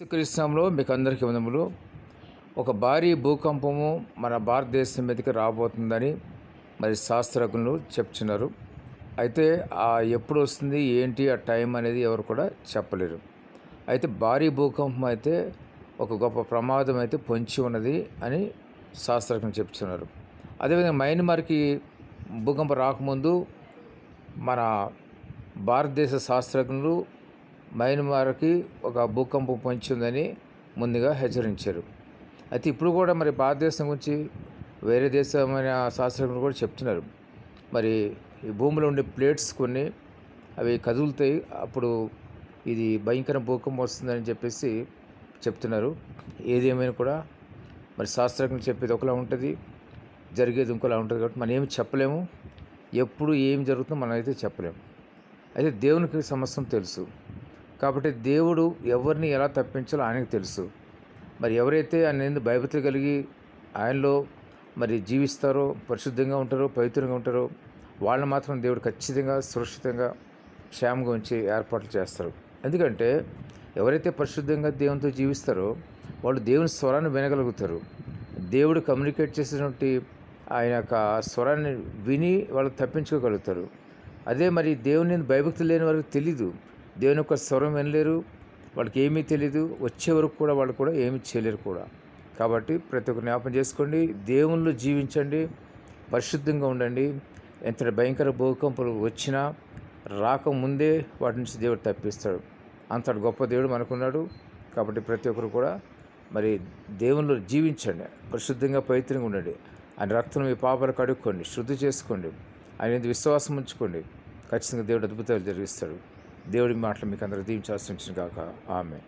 క్రీస్తునామంలో మీకు అందరికీ వందములు. ఒక భారీ భూకంపము మన భారతదేశం మీదకి రాబోతుందని మరి శాస్త్రజ్ఞులు చెప్తున్నారు. అయితే ఆ ఎప్పుడు వస్తుంది ఏంటి ఆ టైం అనేది ఎవరు కూడా చెప్పలేరు. అయితే భారీ భూకంపం అయితే ఒక గొప్ప ప్రమాదం అయితే పొంచి ఉన్నది అని శాస్త్రజ్ఞులు చెప్తున్నారు. అదేవిధంగా మయన్మార్కి భూకంపం రాకముందు మన భారతదేశ శాస్త్రజ్ఞులు మయన్మార్కి ఒక భూకంపం పొంచిందని ముందుగా హెచ్చరించారు. అయితే ఇప్పుడు కూడా మరి భారతదేశం గురించి వేరే దేశమైన శాస్త్రజ్ఞులు కూడా చెప్తున్నారు. మరి ఈ భూమిలో ఉండే ప్లేట్స్ కొన్ని అవి కదులుతాయి. అప్పుడు ఇది భయంకర భూకంపం వస్తుందని చెప్పేసి చెప్తున్నారు. ఏదేమైనా కూడా మరి శాస్త్రజ్ఞులు చెప్పేది ఒకలా ఉంటుంది జరిగేది ఇంకోలా ఉంటుంది కాబట్టి మనం ఏమి చెప్పలేము. ఎప్పుడు ఏం జరుగుతుందో మనం అయితే చెప్పలేము. అయితే దేవునికి సమస్తం తెలుసు. కాబట్టి దేవుడు ఎవరిని ఎలా తప్పించాలో ఆయనకు తెలుసు. మరి ఎవరైతే ఆయన భయభక్తి కలిగి ఆయనలో మరి జీవిస్తారో పరిశుద్ధంగా ఉంటారో పవిత్రంగా ఉంటారో వాళ్ళని మాత్రం దేవుడు ఖచ్చితంగా సురక్షితంగా క్షేమంగా ఉంచి ఏర్పాట్లు చేస్తారు. ఎందుకంటే ఎవరైతే పరిశుద్ధంగా దేవునితో జీవిస్తారో వాళ్ళు దేవుని స్వరాన్ని వినగలుగుతారు. దేవుడు కమ్యూనికేట్ చేసినటువంటి ఆయన యొక్క స్వరాన్ని విని వాళ్ళు తప్పించుకోగలుగుతారు. అదే మరి దేవుని భయభక్తి లేని వారికి తెలీదు. దేవుని యొక్క స్వరం వినలేరు వాళ్ళకి ఏమీ తెలియదు వచ్చే వరకు కూడా వాళ్ళు కూడా ఏమీ చేయలేరు కూడా. కాబట్టి ప్రతి ఒక్క జ్ఞాపం చేసుకోండి దేవుళ్ళు జీవించండి పరిశుద్ధంగా ఉండండి. ఎంత భయంకర భూకంపాలు వచ్చినా రాకముందే వాటి నుంచి దేవుడు తప్పిస్తాడు. అంతటి గొప్ప దేవుడు మనకున్నాడు. కాబట్టి ప్రతి ఒక్కరు కూడా మరి దేవుళ్ళు జీవించండి పరిశుద్ధంగా పవిత్రంగా ఉండండి. ఆయన రక్తం మీ పాపలు కడుక్కోండి శుద్ధి చేసుకోండి. ఆయన విశ్వాసం ఉంచుకోండి. ఖచ్చితంగా దేవుడు అద్భుతాలు జరిగిస్తాడు. దేవుడి మాటలు మీకు అందరూ దీవించాల్సి కాక ఆమె